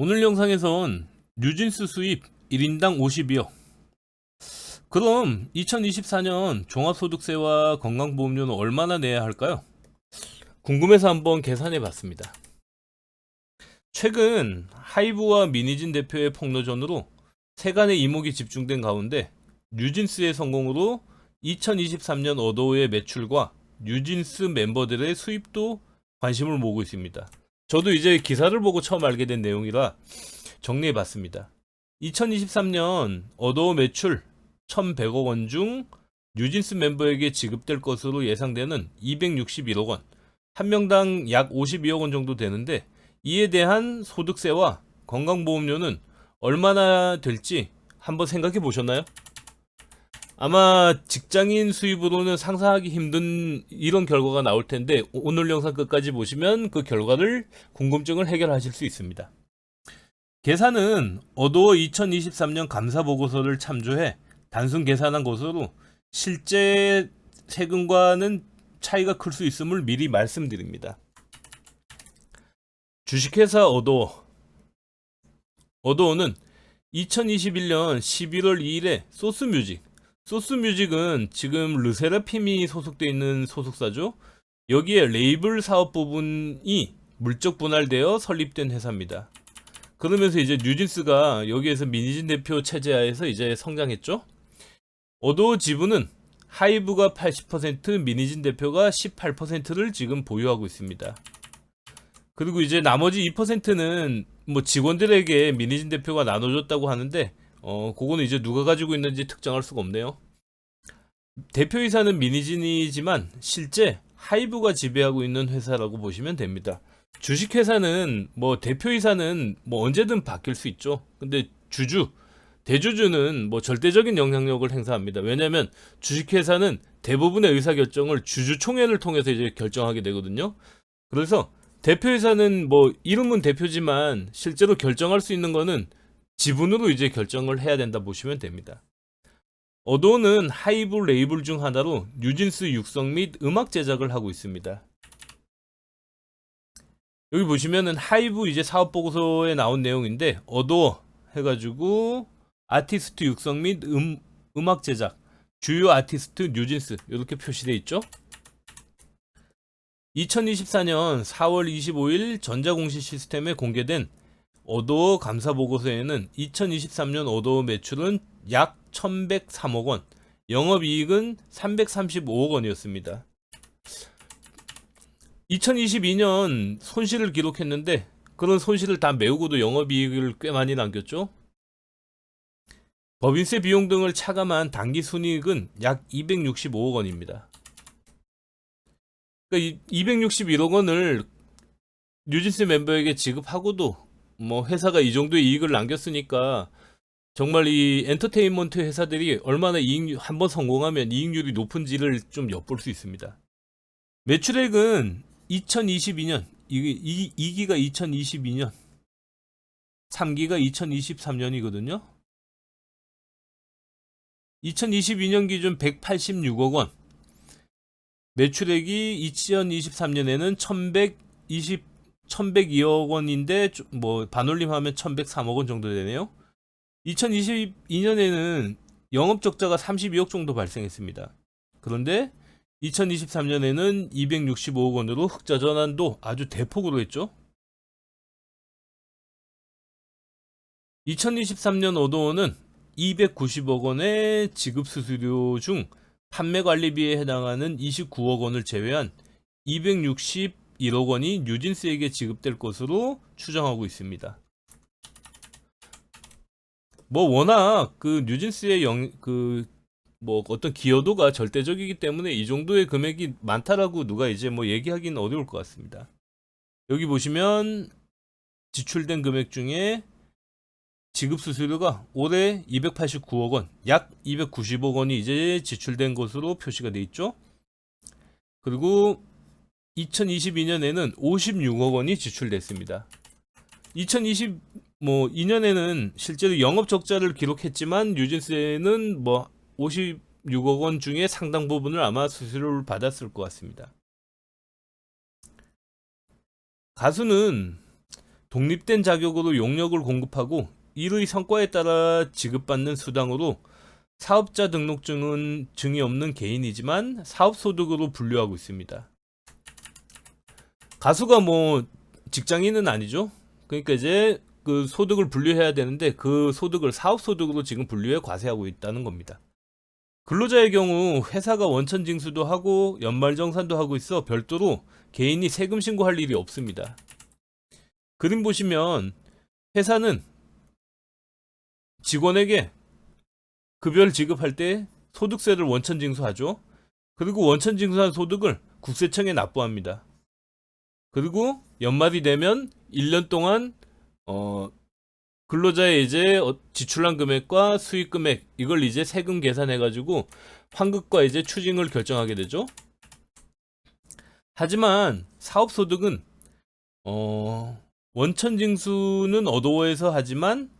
오늘 영상에선 뉴진스 수입 1인당 52억. 그럼 2024년 종합소득세와 건강보험료는 얼마나 내야 할까요? 궁금해서 한번 계산해 봤습니다. 최근 하이브와 미니진 대표의 폭로전으로 세간의 이목이 집중된 가운데 뉴진스의 성공으로 2023년 어도우의 매출과 뉴진스 멤버들의 수입도 관심을 모으고 있습니다. 저도 이제 기사를 보고 처음 알게 된 내용이라 정리해 봤습니다. 2023년 어도우 매출 1,100억 원 중 뉴진스 멤버에게 지급될 것으로 예상되는 261억 원, 한 명당 약 52억 원 정도 되는데 이에 대한 소득세와 건강보험료는 얼마나 될지 한번 생각해 보셨나요? 아마 직장인 수입으로는 상상하기 힘든 이런 결과가 나올 텐데 오늘 영상 끝까지 보시면 그 결과를 궁금증을 해결하실 수 있습니다. 계산은 어도어 2023년 감사 보고서를 참조해 단순 계산한 것으로 실제 세금과는 차이가 클 수 있음을 미리 말씀드립니다. 주식회사 어도어 어도어는 2021년 11월 2일에 소스뮤직 소스뮤직은 지금 르세라핌이 소속되어 있는 소속사죠. 여기에 레이블 사업 부분이 물적 분할되어 설립된 회사입니다. 그러면서 이제 뉴진스가 여기에서 미니진 대표 체제하에서 이제 성장했죠. 어도어 지분은 하이브가 80%, 미니진 대표가 18%를 지금 보유하고 있습니다. 그리고 이제 나머지 2%는 뭐 직원들에게 미니진 대표가 나눠줬다고 하는데 어 그거는 이제 누가 가지고 있는지 특정할 수가 없네요. 대표이사는 미니진이지만 실제 하이브가 지배하고 있는 회사라고 보시면 됩니다. 주식회사는 뭐 대표이사는 뭐 언제든 바뀔 수 있죠. 근데 주주 대주주는 뭐 절대적인 영향력을 행사합니다. 왜냐하면 주식회사는 대부분의 의사결정을 주주총회를 통해서 이제 결정하게 되거든요. 그래서 대표이사는 뭐 이름은 대표지만 실제로 결정할 수 있는 거는 지분으로 이제 결정을 해야 된다 보시면 됩니다. 어도는 하이브 레이블 중 하나로 뉴진스 육성 및 음악 제작을 하고 있습니다. 여기 보시면은 하이브 이제 사업 보고서에 나온 내용인데 어도 해가지고 아티스트 육성 및 음, 음악 제작 주요 아티스트 뉴진스 이렇게 표시되어 있죠. 2024년 4월 25일 전자공시 시스템에 공개된 어도어 감사 보고서에는 2023년 어도어 매출은 약 1,103억 원, 영업이익은 335억 원이었습니다. 2022년 손실을 기록했는데 그런 손실을 다 메우고도 영업이익을 꽤 많이 남겼죠. 법인세 비용 등을 차감한 당기 순이익은 약 265억 원입니다. 그러니까 261억 원을 뉴진스 멤버에게 지급하고도 뭐 회사가 이 정도의 이익을 남겼으니까 정말 이 엔터테인먼트 회사들이 얼마나 이익 한번 성공하면 이익률이 높은지를 좀 엿볼 수 있습니다. 매출액은 2022년 이, 이, 2기가 2022년 3기가 2023년이거든요. 2022년 기준 186억 원. 매출액이 2023년에는 1120 1102억 원인데 뭐 반올림하면 1103억 원 정도 되네요. 2022년에는 영업 적자가 32억 정도 발생했습니다. 그런데 2023년에는 265억 원으로 흑자 전환도 아주 대폭으로 했죠. 2023년 오도원은 290억 원의 지급 수수료 중 판매 관리비에 해당하는 29억 원을 제외한 261억 원이 뉴진스에게 지급될 것으로 추정하고 있습니다. 뭐 워낙 그 뉴진스의 영 그 뭐 어떤 기여도가 절대적이기 때문에 이 정도의 금액이 많다라고 누가 이제 뭐 얘기하기는 어려울 것 같습니다. 여기 보시면 지출된 금액 중에 지급 수수료가 올해 289억 원, 약 290억 원이 이제 지출된 것으로 표시가 돼 있죠. 그리고 2022년에는 56억 원이 지출됐습니다. 2020 뭐 2년에는 실제로 영업 적자를 기록했지만 뉴진스는 뭐 56억 원 중에 상당 부분을 아마 수수료를 받았을 것 같습니다. 가수는 독립된 자격으로 용역을 공급하고 이의 성과에 따라 지급받는 수당으로 사업자 등록증은 증이 없는 개인이지만 사업 소득으로 분류하고 있습니다. 가수가 뭐 직장인은 아니죠. 그러니까 이제 그 소득을 분류해야 되는데 그 소득을 사업소득으로 지금 분류해 과세하고 있다는 겁니다. 근로자의 경우 회사가 원천 징수도 하고 연말정산도 하고 있어 별도로 개인이 세금 신고할 일이 없습니다. 그림 보시면 회사는 직원에게 급여를 지급할 때 소득세를 원천 징수하죠. 그리고 원천 징수한 소득을 국세청에 납부합니다. 그리고 연말이 되면 1년 동안 어 근로자의 이제 어- 지출한 금액과 수익 금액 이걸 이제 세금 계산해 가지고 환급과 이제 추징을 결정하게 되죠. 하지만 사업 소득은 어 원천 징수는 어도어에서 하지만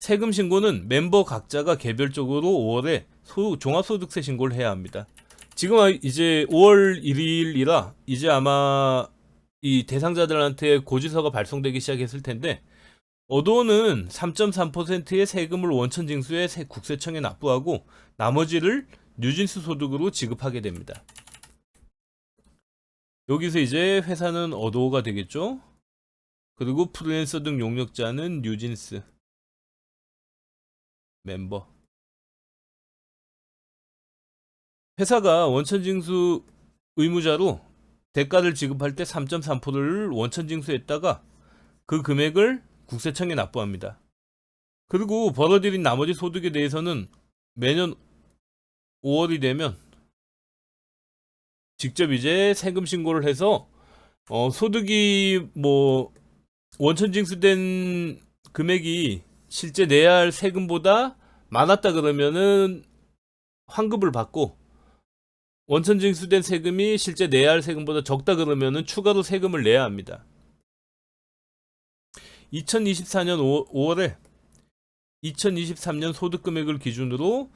세금 신고는 멤버 각자가 개별적으로 5월에 소, 종합소득세 신고를 해야 합니다. 지금 아- 이제 5월 1일이라 이제 아마 이 대상자들한테 고지서가 발송되기 시작했을 텐데 어도어는 3.3%의 세금을 원천 징수에 세- 국세청에 납부하고 나머지를 뉴진스 소득으로 지급하게 됩니다. 여기서 이제 회사는 어도어가 되겠죠? 그리고 프리랜서 등 용역자는 뉴진스 멤버 회사가 원천 징수 의무자로 대가를 지급할 때 3.3%를 원천 징수했다가 그 금액을 국세청에 납부합니다. 그리고 벌어들인 나머지 소득에 대해서는 매년 5월이 되면 직접 이제 세금 신고를 해서 어, 소득이 뭐 원천 징수된 금액이 실제 내야 할 세금보다 많았다 그러면은 환급을 받고 원천 징수된 세금이 실제 내야 할 세금보다 적다 그러면은 추가로 세금을 내야 합니다. 2024년 5, 월에 2023년 소득 금액을 기준으로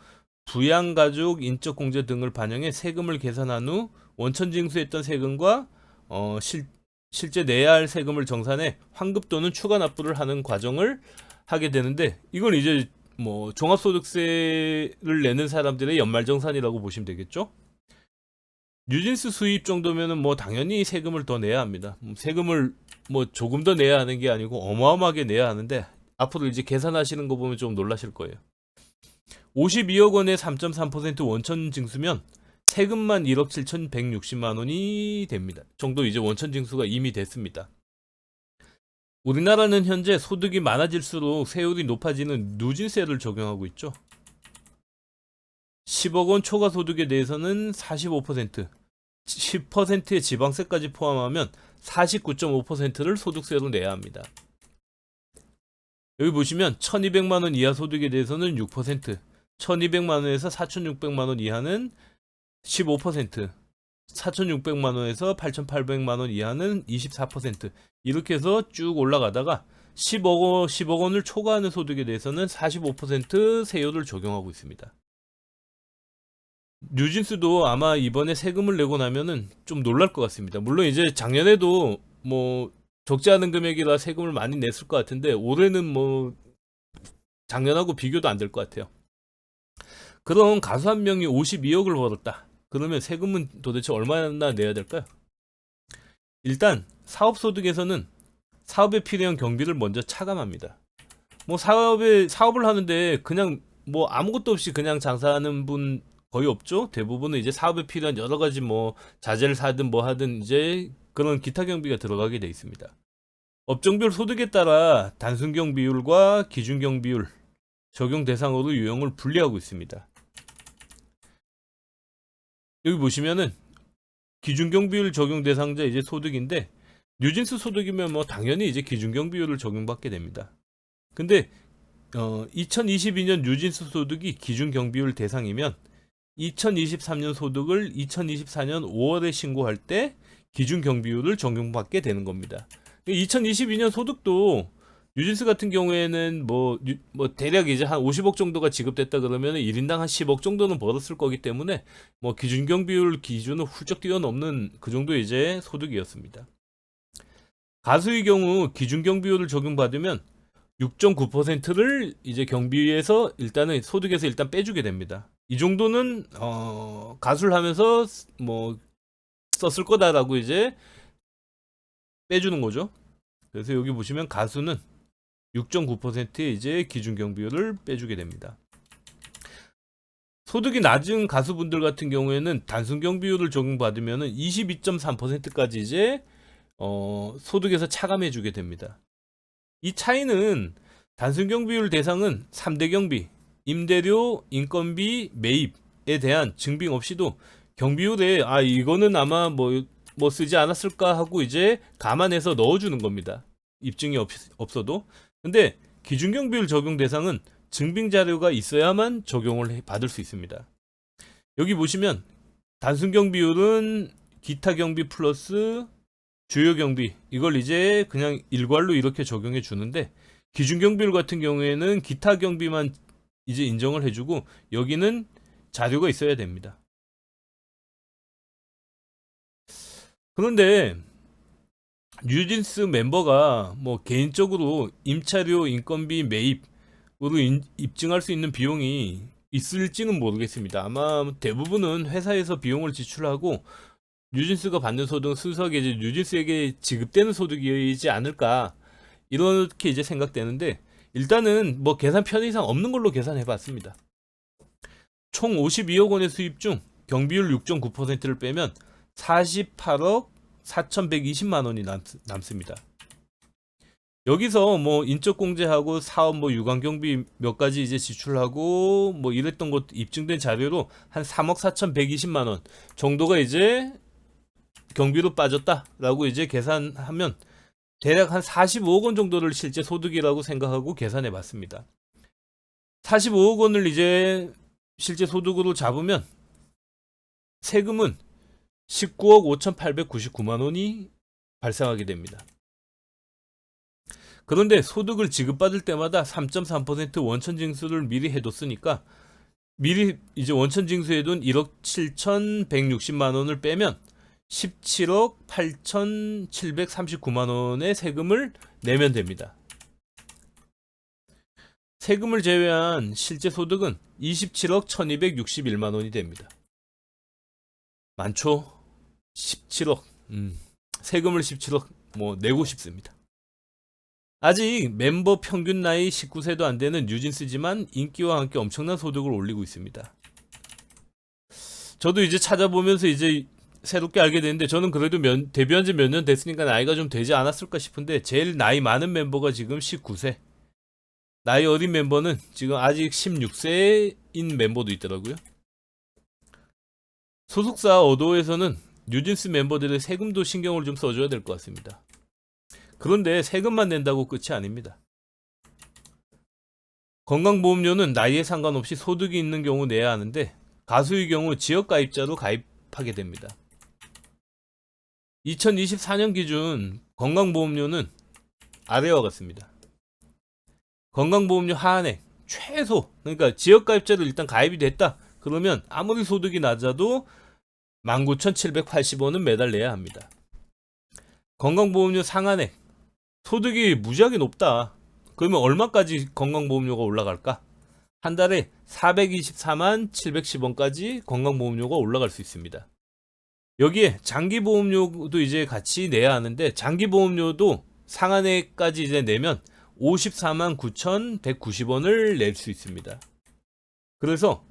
부양 가족 인적 공제 등을 반영해 세금을 계산한 후 원천 징수했던 세금과 어, 실, 실제 내야 할 세금을 정산해 환급 또는 추가 납부를 하는 과정을 하게 되는데 이건 이제 뭐 종합소득세를 내는 사람들의 연말정산이라고 보시면 되겠죠. 뉴진스 수입 정도면은 뭐 당연히 세금을 더 내야 합니다. 음, 세금을 뭐 조금 더 내야 하는 게 아니고 어마어마하게 내야 하는데 앞으로 이제 계산하시는 거 보면 좀 놀라실 거예요. 52억 원의 3.3% 원천 징수면 세금만 1억 7,160만 원이 됩니다. 정도 이제 원천 징수가 이미 됐습니다. 우리나라는 현재 소득이 많아질수록 세율이 높아지는 누진세를 적용하고 있죠. 10억 원 초과 소득에 대해서는 45%, 10%의 지방세까지 포함하면 49.5%를 소득세로 내야 합니다. 여기 보시면 1200만 원 이하 소득에 대해서는 6%, 1200만 원에서 4600만 원 이하는 15%, 4600만 원에서 8800만 원 이하는 24% 이렇게 해서 쭉 올라가다가 10억 원, 10억 원을 초과하는 소득에 대해서는 45% 세율을 적용하고 있습니다. 뉴진스도 아마 이번에 세금을 내고 나면은 좀 놀랄 것 같습니다. 물론 이제 작년에도 뭐 적지 않은 금액이라 세금을 많이 냈을 것 같은데 올해는 뭐 작년하고 비교도 안 될 것 같아요. 그럼 가수 한 명이 52억을 벌었다. 그러면 세금은 도대체 얼마나 내야 될까요? 일단 사업소득에서는 사업에 필요한 경비를 먼저 차감합니다. 뭐 사업에 사업을 하는데 그냥 뭐 아무것도 없이 그냥 장사하는 분 거의 없죠. 대부분은 이제 사업에 필요한 여러 가지 뭐 자재를 사든 뭐 하든 이제 그런 기타 경비가 들어가게 돼 있습니다. 업종별 소득에 따라 단순 경 비율과 기준 경 비율 적용 대상으로 유형을 분리하고 있습니다. 여기 보시면은 기준 경 비율 적용 대상자 이제 소득인데 뉴진스 소득이면 뭐 당연히 이제 기준 경 비율을 적용받게 됩니다. 근데 어 2022년 뉴진스 소득이 기준 경 비율 대상이면 2023년 소득을 2024년 5월에 신고할 때 기준 경비율을 적용받게 되는 겁니다. 2022년 소득도 뉴진스 같은 경우에는 뭐, 뉴- 뭐 대략 이제 한 50억 정도가 지급됐다 그러면 1인당 한 10억 정도는 벌었을 거기 때문에 뭐 기준 경비율 기준을 훌쩍 뛰어넘는 그 정도 이제 소득이었습니다. 가수의 경우 기준 경비율을 적용받으면 6.9%를 이제 경비에서 일단은 소득에서 일단 빼주게 됩니다. 이 정도는 어, 가수를 하면서 뭐 썼을 거다라고 이제 빼주는 거죠. 그래서 여기 보시면 가수는 6.9%의 이제 기준 경비율을 빼주게 됩니다. 소득이 낮은 가수분들 같은 경우에는 단순 경비율을 적용받으면은 22.3%까지 이제 어, 소득에서 차감해 주게 됩니다. 이 차이는 단순 경비율 대상은 3대 경비, 임대료, 인건비, 매입에 대한 증빙 없이도 경비율에 아 이거는 아마 뭐, 뭐 쓰지 않았을까 하고 이제 감안해서 넣어주는 겁니다. 입증이 없, 없어도. 근데 기준 경비율 적용 대상은 증빙 자료가 있어야만 적용을 해- 받을 수 있습니다. 여기 보시면 단순 경비율은 기타 경비 플러스 주요 경비 이걸 이제 그냥 일괄로 이렇게 적용해 주는데 기준 경비율 같은 경우에는 기타 경비만 이제 인정을 해주고 여기는 자료가 있어야 됩니다. 그런데 뉴진스 멤버가 뭐 개인적으로 임차료, 인건비, 매입으로 인- 입증할 수 있는 비용이 있을지는 모르겠습니다. 아마 대부분은 회사에서 비용을 지출하고 뉴진스가 받는 소득은 순수하게 이제 뉴진스에게 지급되는 소득이지 않을까 이렇게 이제 생각되는데 일단은 뭐 계산 편의상 없는 걸로 계산해 봤습니다. 총 52억 원의 수입 중 경비율 6.9%를 빼면 48억 4,120만 원이 남, 남습니다. 여기서 뭐 인적 공제하고 사업 뭐 유관 경비 몇 가지 이제 지출하고 뭐 이랬던 것 입증된 자료로 한 3억 4,120만 원 정도가 이제 경비로 빠졌다라고 이제 계산하면 대략 한 45억 원 정도를 실제 소득이라고 생각하고 계산해 봤습니다. 45억 원을 이제 실제 소득으로 잡으면 세금은 19억 5,899만 원이 발생하게 됩니다. 그런데 소득을 지급받을 때마다 3.3% 원천 징수를 미리 해뒀으니까 미리 이제 원천 징수해둔 1억 7,160만 원을 빼면 17억 8,739만 원의 세금을 내면 됩니다. 세금을 제외한 실제 소득은 27억 1,261만 원이 됩니다. 많죠? 17억. 음, 세금을 17억 뭐 내고 싶습니다. 아직 멤버 평균 나이 19세도 안 되는 뉴진스지만 인기와 함께 엄청난 소득을 올리고 있습니다. 저도 이제 찾아보면서 이제 새롭게 알게 됐는데 저는 그래도 면, 데뷔한 지 몇 년 됐으니까 나이가 좀 되지 않았을까 싶은데 제일 나이 많은 멤버가 지금 19세. 나이 어린 멤버는 지금 아직 16세인 멤버도 있더라고요. 소속사 어도에서는 뉴진스 멤버들의 세금도 신경을 좀 써줘야 될 것 같습니다. 그런데 세금만 낸다고 끝이 아닙니다. 건강보험료는 나이에 상관없이 소득이 있는 경우 내야 하는데 가수의 경우 지역가입자로 가입하게 됩니다. 2024년 기준 건강보험료는 아래와 같습니다. 건강보험료 하한액 최소 그러니까 지역가입자로 일단 가입이 됐다 그러면 아무리 소득이 낮아도 19,780원은 매달 내야 합니다. 건강보험료 상한액 소득이 무지하게 높다. 그러면 얼마까지 건강보험료가 올라갈까? 한 달에 424만 710원까지 건강보험료가 올라갈 수 있습니다. 여기에 장기 보험료도 이제 같이 내야 하는데 장기 보험료도 상한액까지 이제 내면 54만 9,190원을 낼 수 있습니다. 그래서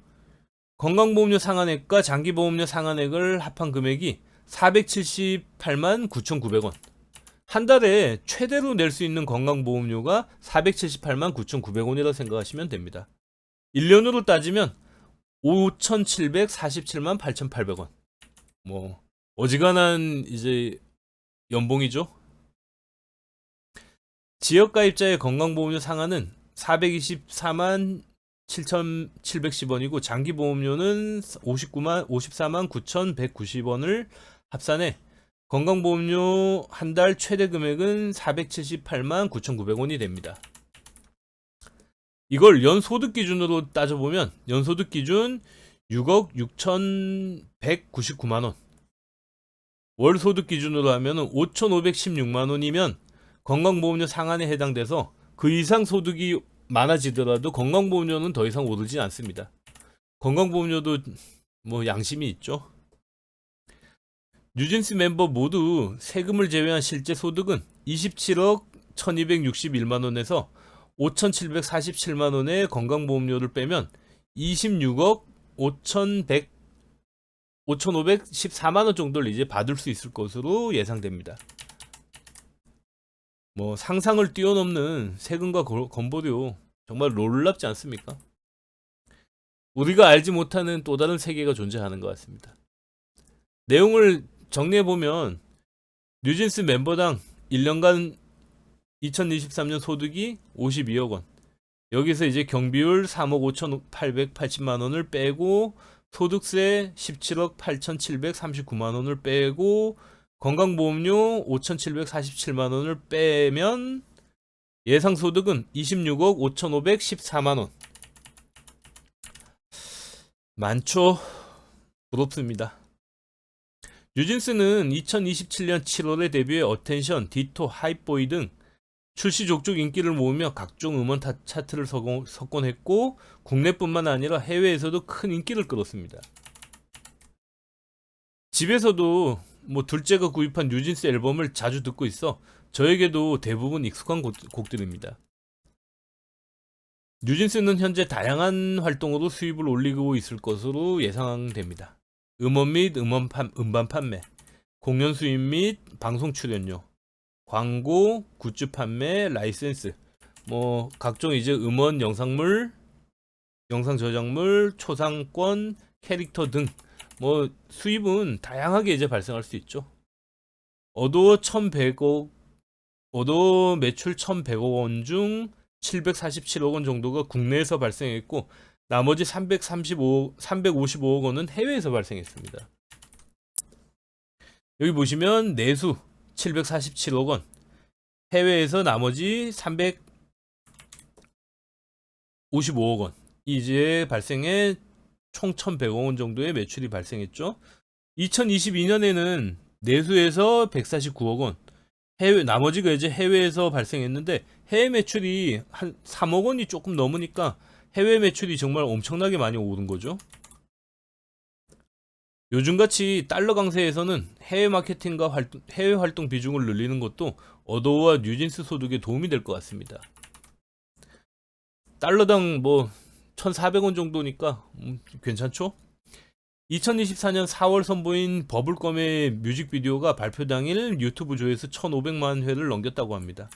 건강보험료 상한액과 장기보험료 상한액을 합한 금액이 478만 9,900원. 한 달에 최대로 낼 수 있는 건강보험료가 478만 9,900원이라고 생각하시면 됩니다. 1년으로 따지면 5,747만 8,800원. 뭐 어지간한 이제 연봉이죠. 지역 가입자의 건강보험료 상한은 424만 7,710원이고 장기 보험료는 59만 54만 9,190원을 합산해 건강보험료 한 달 최대 금액은 478만 9,900원이 됩니다. 이걸 연소득 기준으로 따져보면 연소득 기준 6억 6,199만 원. 월 소득 기준으로 하면은 5,516만 원이면 건강보험료 상한에 해당돼서 그 이상 소득이 많아지더라도 건강보험료는 더 이상 오르지 않습니다. 건강보험료도 뭐 양심이 있죠. 뉴진스 멤버 모두 세금을 제외한 실제 소득은 27억 1261만 원에서 5,747만 원의 건강보험료를 빼면 26억 5,100 5,514만 원 정도를 이제 받을 수 있을 것으로 예상됩니다. 뭐 상상을 뛰어넘는 세금과 거- 건보료 정말 놀랍지 않습니까? 우리가 알지 못하는 또 다른 세계가 존재하는 것 같습니다. 내용을 정리해 보면 뉴진스 멤버당 1년간 2023년 소득이 52억 원. 여기서 이제 경비율 3억 5,880만 원을 빼고 소득세 17억 8,739만 원을 빼고 건강보험료 5,747만 원을 빼면 예상 소득은 26억 5,514만 원. 많죠. 부럽습니다. 뉴진스는 2027년 7월에 데뷔해 어텐션, 디토, 하이보이 등 출시 족족 인기를 모으며 각종 음원 타- 차트를 석권- 석권했고 국내뿐만 아니라 해외에서도 큰 인기를 끌었습니다. 집에서도 뭐 둘째가 구입한 뉴진스 앨범을 자주 듣고 있어 저에게도 대부분 익숙한 곡, 곡들입니다. 뉴진스는 현재 다양한 활동으로 수입을 올리고 있을 것으로 예상됩니다. 음원 및 음원 판, 음반 판매, 공연 수입 및 방송 출연료, 광고, 굿즈 판매, 라이센스, 뭐 각종 이제 음원, 영상물, 영상 저작물, 초상권, 캐릭터 등 뭐 수입은 다양하게 이제 발생할 수 있죠. 어도 1,100억, 어도 매출 1,100억 원 중 747억 원 정도가 국내에서 발생했고 나머지 335, 355억 원은 해외에서 발생했습니다. 여기 보시면 내수 747억 원, 해외에서 나머지 355억 원 이제 발생해 총 1,100억 원 정도의 매출이 발생했죠. 2022년에는 내수에서 149억 원, 해외 나머지가 이제 해외에서 발생했는데 해외 매출이 한 3억 원이 조금 넘으니까 해외 매출이 정말 엄청나게 많이 오른 거죠. 요즘같이 달러 강세에서는 해외 마케팅과 활동, 해외 활동 비중을 늘리는 것도 어도와 뉴진스 소득에 도움이 될 것 같습니다. 달러당 뭐 1,400원 정도니까 음, 괜찮죠? 2024년 4월 선보인 버블검의 뮤직비디오가 발표 당일 유튜브 조회수 1,500만 회를 넘겼다고 합니다.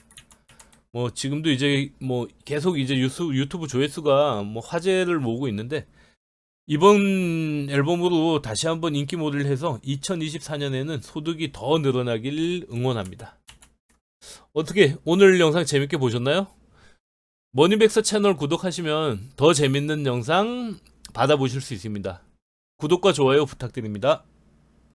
뭐 지금도 이제 뭐 계속 이제 유튜브 조회수가 뭐 화제를 모으고 있는데 이번 앨범으로 다시 한번 인기 모드를 해서 2024년에는 소득이 더 늘어나길 응원합니다. 어떻게 오늘 영상 재밌게 보셨나요? 머니백서 채널 구독하시면 더 재밌는 영상 받아보실 수 있습니다. 구독과 좋아요 부탁드립니다.